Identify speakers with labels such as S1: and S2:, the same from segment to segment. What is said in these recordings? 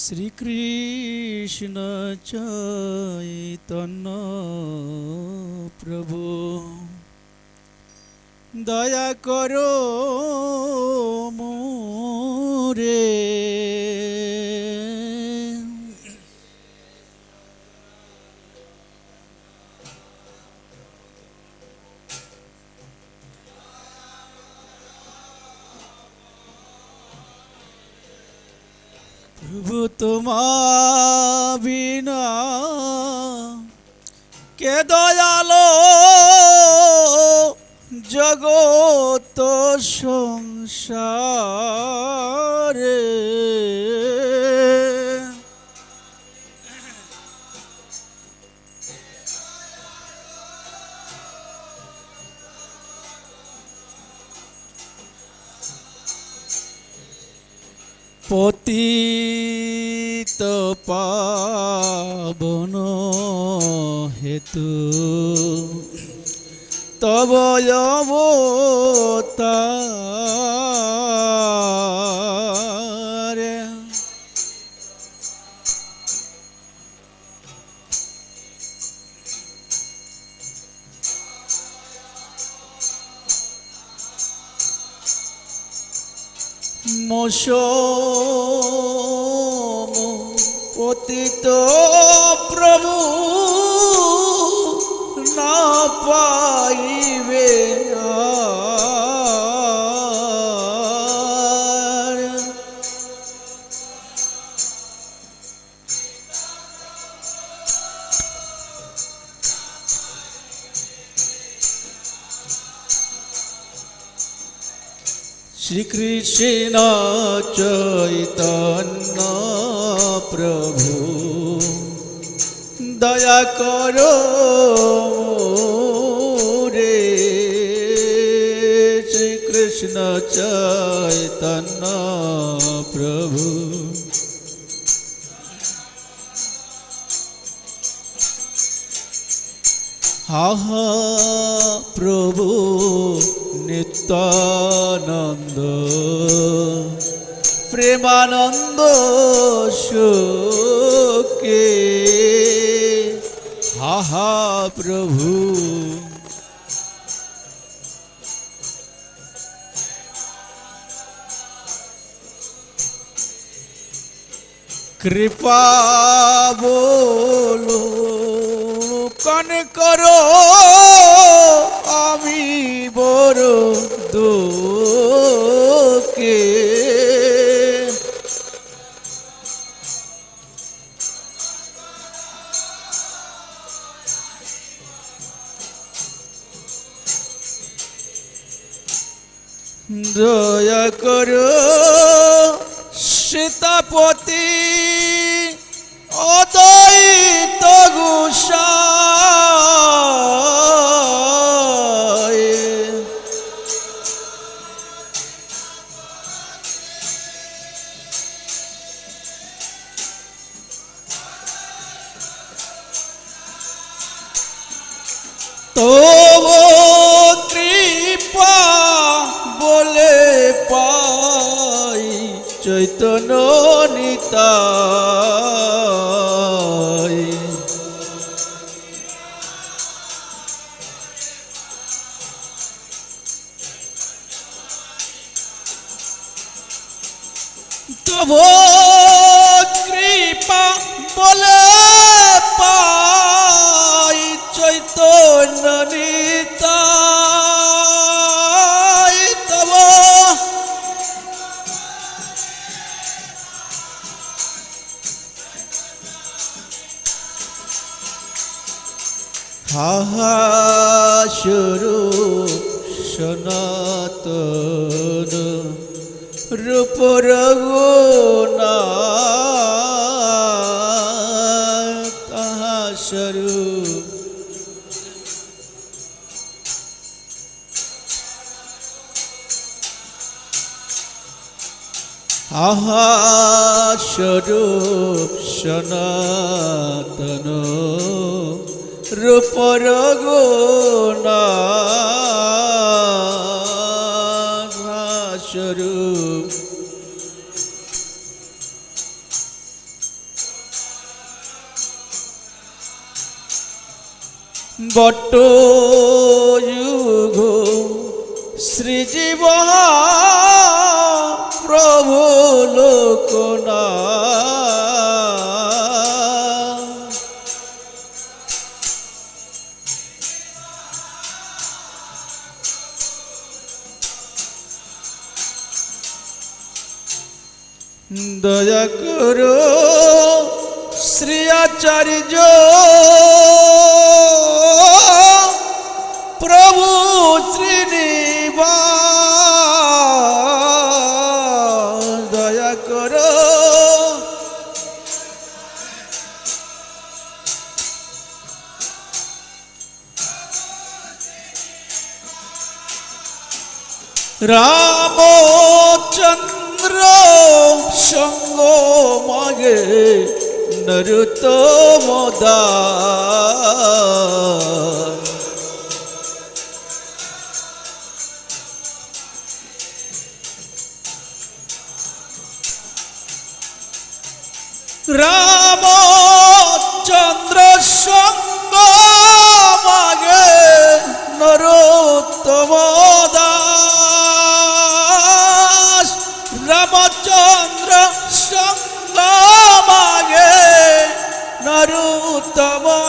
S1: শ্রীকৃষ্ণ চৈতন্য প্রভু দয়া করো মোরে প্রভু তোমাবিনা। কে দয়ালো জগত সংসারে? পতিত পাবন হেতু। তব অবতার। মশম পতিত প্রভু না পাইবে। শ্রীকৃষ্ণ চৈতন্য দয়া করো রে শ্রীকৃষ্ণ চৈতন্য প্রভু। আহা প্রভু নিত্যানন্দ। প্রেমানন্দ সুকে আহা প্রভু কৃপা বলো কন করো আমি বড় দুঃখে দয়া করো সীতাপতি তব কৃপা বলে পাই চৈতন্য তব হাহা শুরু সনাতন রূপ রঘুনা তাহা স্বরূপ আহা স্বরূপ সনাতন। রূপর গুণা বট যুগ শ্রীজীব প্রভু লোকনা দয়া করো শ্রী আচার্য রামচন্দ্র সঙ্গ মাগে দাস রামচন্দ্র সঙ্গ মাগে নরোত্তম রামচন্দ্র সঙ্গ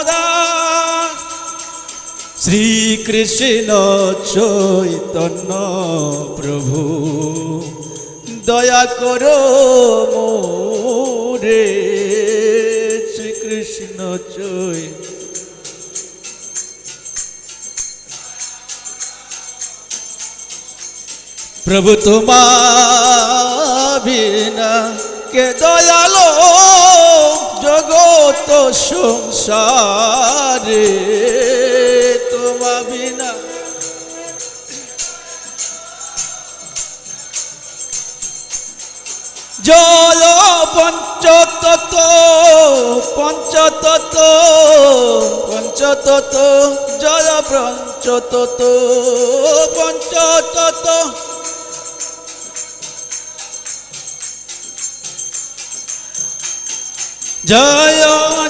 S1: দাস শ্রীকৃষ্ণ চৈতন্য প্রভু দয়া করো মোরে। শ্রীকৃষ্ণ চৈ প্রভু তোমা বিনা কে দয়ালো জগত সংসারে তোমা বিনা জয় পঞ্চতত্ত্ব পঞ্চতত্ত্ব পঞ্চতত্ত্ব জয় পঞ্চতত্ত্ব পঞ্চতত্ত্ব। जय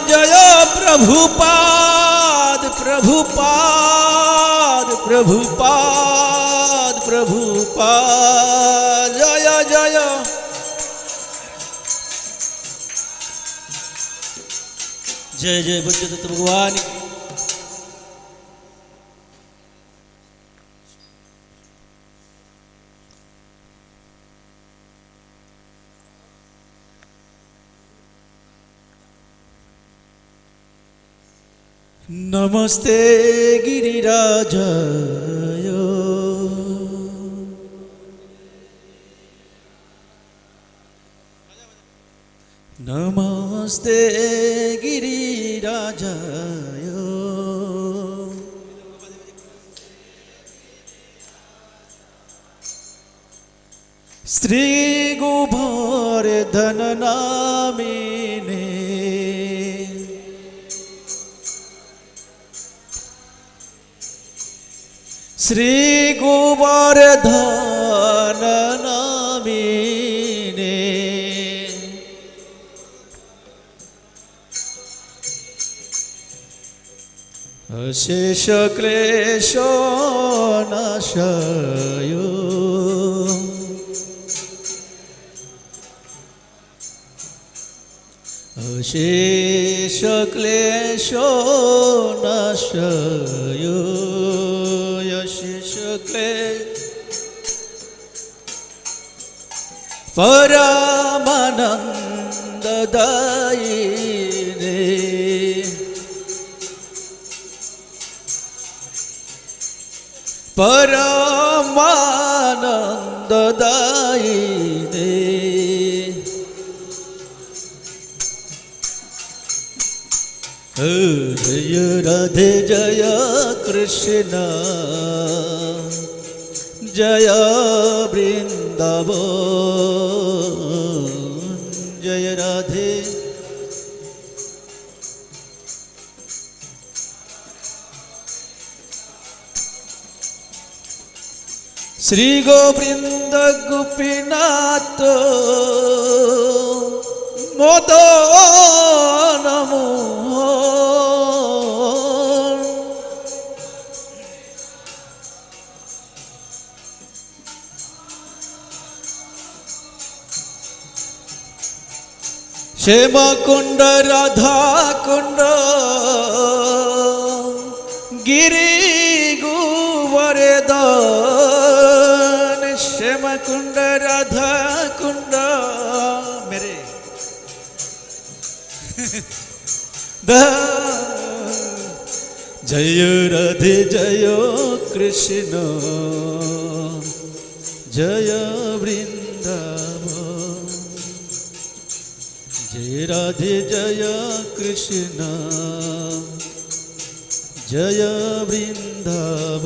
S1: जय प्रभुपाद प्रभुपाद प्रभुपाद प्रभुपाद जय जय जय जय भगवान की নমস্তে গিরিরাজায়। নমস্তে শ্রী গোবর্ধন নামিনে। শেষ ক্লেশ নাশয় শেষ ক্লেশ নাশয় পরমানন্দদায়িনে পরমানন্দদায়িনে জয় রাধে জয় কৃষ্ণ জয় বৃন্দ वृंदावन। जय राधे। श्री गोविंद गोपीनाथ मोदो नमो। শ্যামা কুণ্ড, রাধা কুণ্ড, গিরি গোবর্ধন শ্যামা কুণ্ড, রাধা কুণ্ড, মেরে। জয় রাধে, জয় কৃষ্ণ। জয় বৃন্দাবন। জয় রাধে জয় কৃষ্ণ জয় বৃন্দাব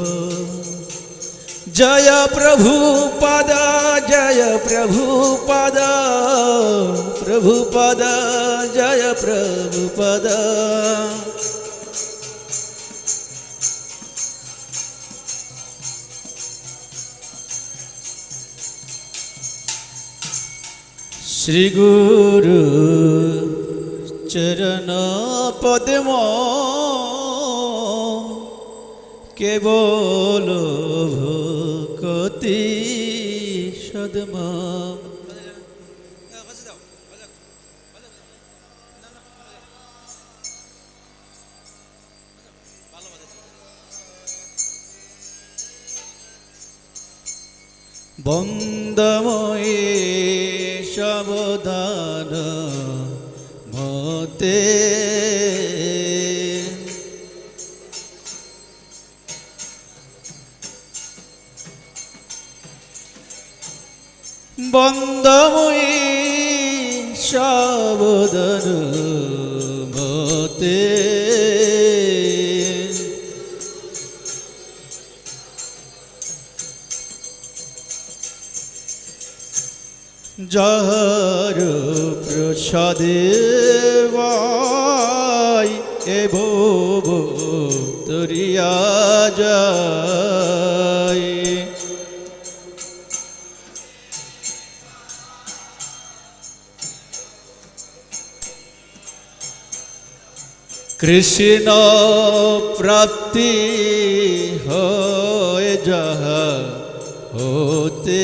S1: জয় প্রভু পদ জয় প্রভু পদ প্রভু পদ জয় প্রভু শ্রী গুরু চরণ পদ্ম কেবল ভকতি সদম বন্দময়ে সাবধান মতে। বন্দময়ে সাবধান মতে। যাহার প্রসাদে বাই এব তরিয়া কৃষ্ণ প্রাপ্তি হয় যাহা হতে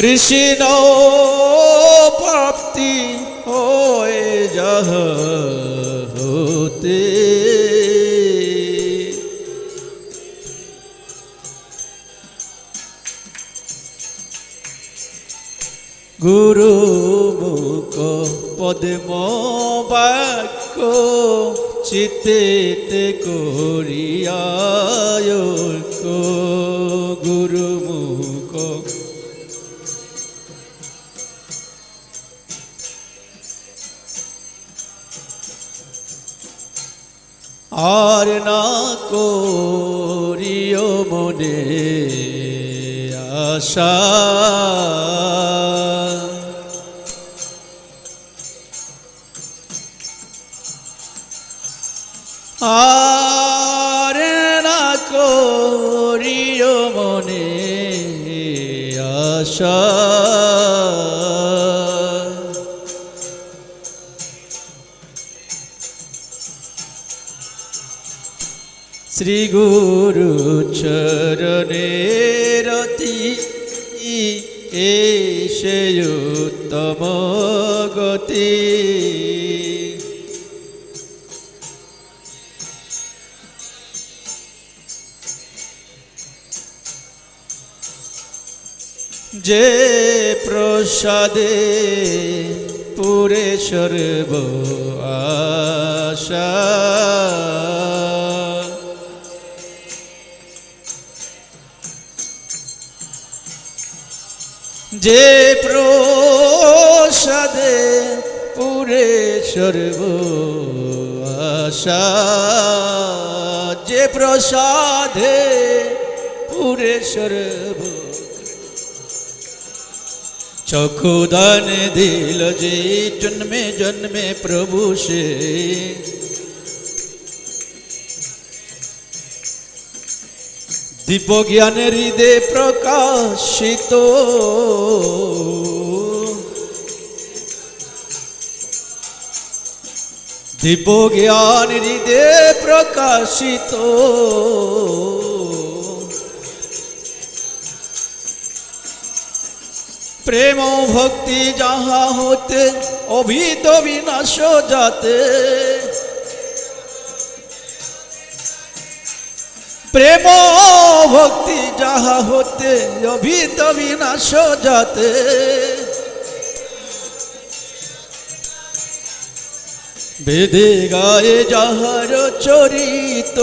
S1: কৃষ্ণ প্রাপ্তি হতে। গুরু মুখ পদ্ম বাক্য চিতেতে করিয়ায় গুরু আর না করিও মনে আশা। আর না করিও মনে আশা। শ্রী গুরু চরণে রতি এসে উত্তম গতি। যে প্রসাদে পুরে সর্ব আশা যে প্রসাদে পুরে সর্ব আশা, যে প্রসাদে পুরে সর্ব। চক্ষু দান দিল যে জন্মে জন্মে প্রভু সে। দীপ জ্ঞানের হৃদে প্রকাশিত। দীপ জ্ঞান হৃদে প্রকাশিত। প্রেম ভক্তি যাহা হতে অভিত বিনাশ যাতে। প্রেম ভক্তি যাহা হতে, অভিত বিনাশ যাতে। বেদে গায়ে যাহার চরিত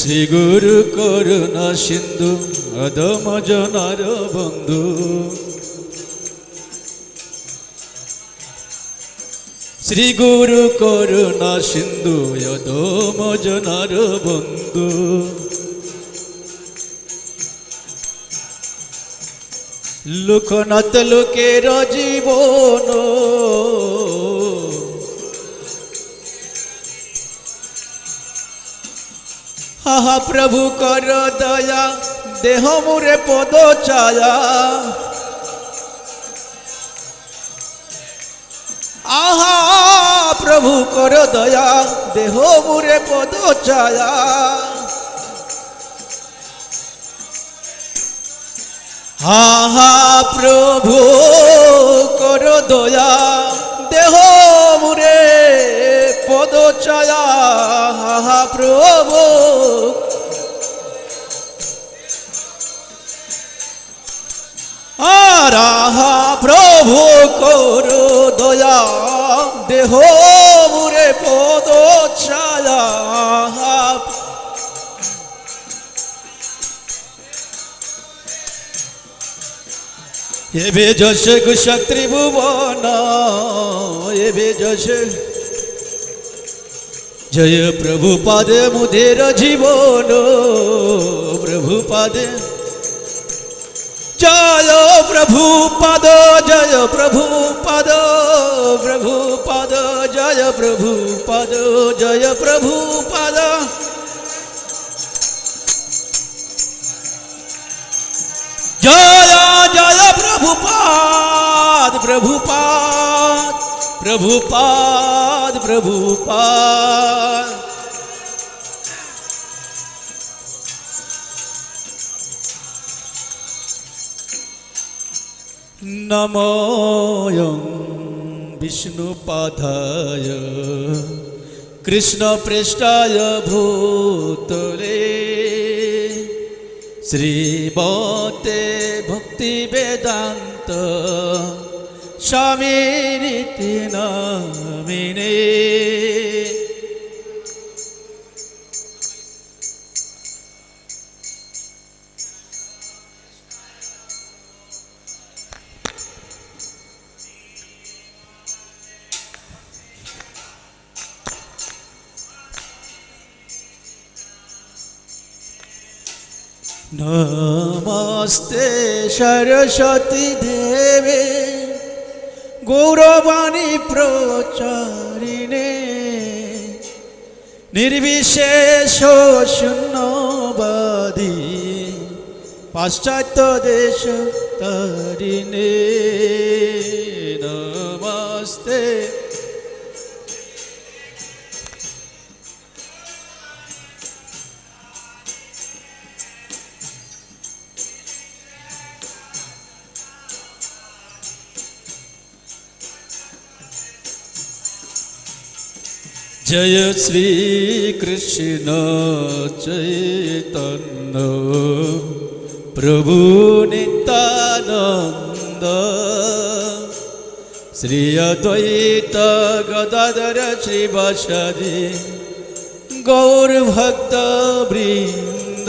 S1: শ্রী গুরু করুণা সিন্ধু অদম জনার বন্ধু। শ্রী গুরু করুণা সিন্ধু অদম জনার বন্ধু। লোকনাথ লোকের জীবন। হাহা প্রভু কর দয়া, দেহ মুরে পদ ছায়া। আহা প্রভু কর দয়া, দেহ মুরে পদ ছায়া। আহা প্রভু কর দয়া, দেহ মুরে পদ ছায়া। আহা প্রভু আর প্রভু কর দয়া, দেহ মুরে পদ ছায়া এবে যশ কুশক ত্রিভুবন, এবে যশ জয় প্রভু পাদে মুদের জীবন প্রভু পাদে জয় প্রভু পদ জয় প্রভু পদ প্রভু পদ জয় প্রভু পদ জয় প্রভু পদ জয় জয় প্রভুপাদ প্রভুপাদ প্রভুপাদ প্রভুপাদ নমোয়ং বিষ্ণুপাদায় কৃষ্ণপৃষ্ঠায় ভূতলে শ্রীমতে ভক্তি বেদান্ত স্বামীরিতি নামিনে নমস্তে সরস্বতী দেবে। গৌরবাণী প্রচারিণে। নির্বিশেষ শূন্যবাদী পাশ্চাত্য দেশ তারিণে। জয় শ্রী কৃষ্ণ চৈতন্য। প্রভু নিত্যানন্দ। শ্রী অদ্বৈত গদাধর শ্রীবাসাদি গৌর ভক্ত বৃন্দ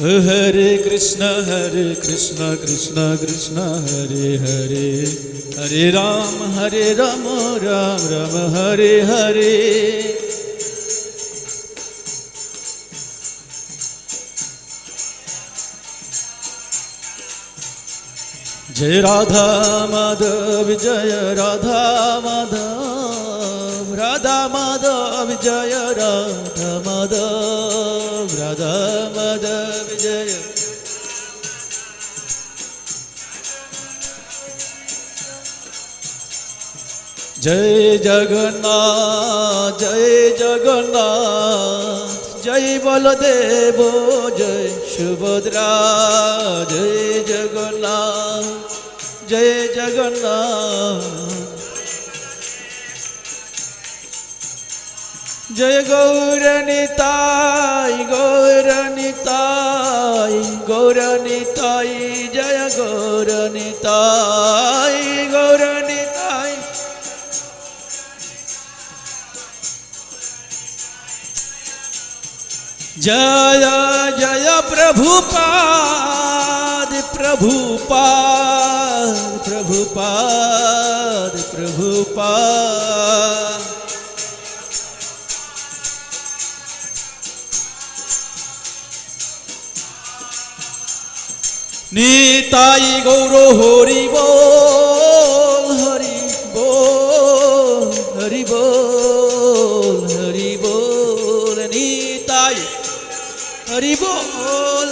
S1: Hare Krishna, Hare Krishna, Krishna Krishna, Hare Hare. Hare Ram, Hare Ram, Ram Ram, Hare Hare. Jai Radha Madhav, Jai Radha Madhav. Radha Madhav জয় রাধা মাধব রাধা মাধব জয় জয় জগন্নাথ জয় জগন্নাথ জয় বলদেব জয় সুভদ্রা জয় জগন্নাথ জয় জগন্নাথ जय गौरनिताय गौरनिताय गौरनिताय जय गौरनिताय गौरनिताय जय जय प्रभुपाद प्रभुपाद प्रभुपाद प्रभुपाद নিতাই গৌর হরি বল হরি বল হরি বল হরি বল নিতাই হরি বল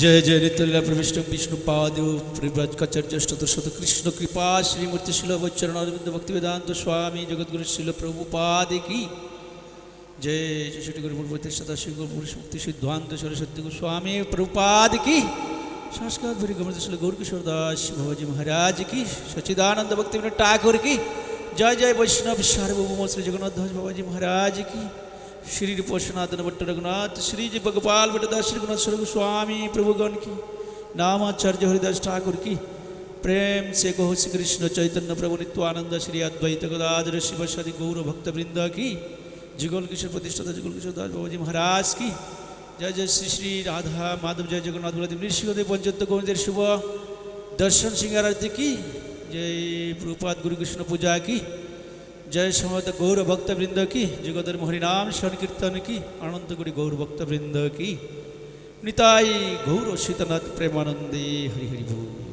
S1: जय जय नितुल्य प्रविष्ट विष्णु पादेव प्रभ्रजकाचार्य शत कृष्ण कृपा श्रीमूर्ति शिल वचरण अरविंद भक्ति वेदांत स्वामी जगत गुरु शिल प्रभुपाद की जय शिशुटी गुरु पूर्वती सदाशिव गुरु पुरुष मुक्ति सिद्धांत सरस्वती गोस्वामी प्रभुपाद की संस्कार भरी गमन शिल गौर किशोर दास भगवजी महाराज की सच्चिदानंद भक्ति विनोद ठाकुर की जय जय वैष्णव सार्वभौम श्री जगन्नाथ दास बाबाजी महाराज की श्री पोषनाथ भट्ट रघुनाथ श्री जी भगपाल भट्टदास श्री गुनाथ स्वरूप स्वामी प्रभुगण की नामाचार्य हरिदास ठाकुर की प्रेम से कहो श्री कृष्ण चैतन्य प्रभु नित्यानंद श्री अद्वैत गदाधर शिव सदि गौर भक्त वृंद की যুগল কিশোর প্রতিষ্ঠাতা যুগল কিশোর দাস বাবাজি মহারাজ কি জয় জয় শ্রী শ্রী রাধা মাধব জয় জগন্নাথ বলাদেব নৃসিংহদেব পঞ্চত্ব গোবিন্দের শুভ দর্শন সিংহারাতে কি জয় প্রপাত গুরুকৃষ্ণ পূজা কি জয় সমত গৌর ভক্তবৃন্দ কি যুগদের হরিনাম সংকীর্তন কি আনন্দ করি গৌর ভক্তবৃন্দ কি নিতাই গৌর সীতনাথ প্রেমানন্দে হরিহরি ভূ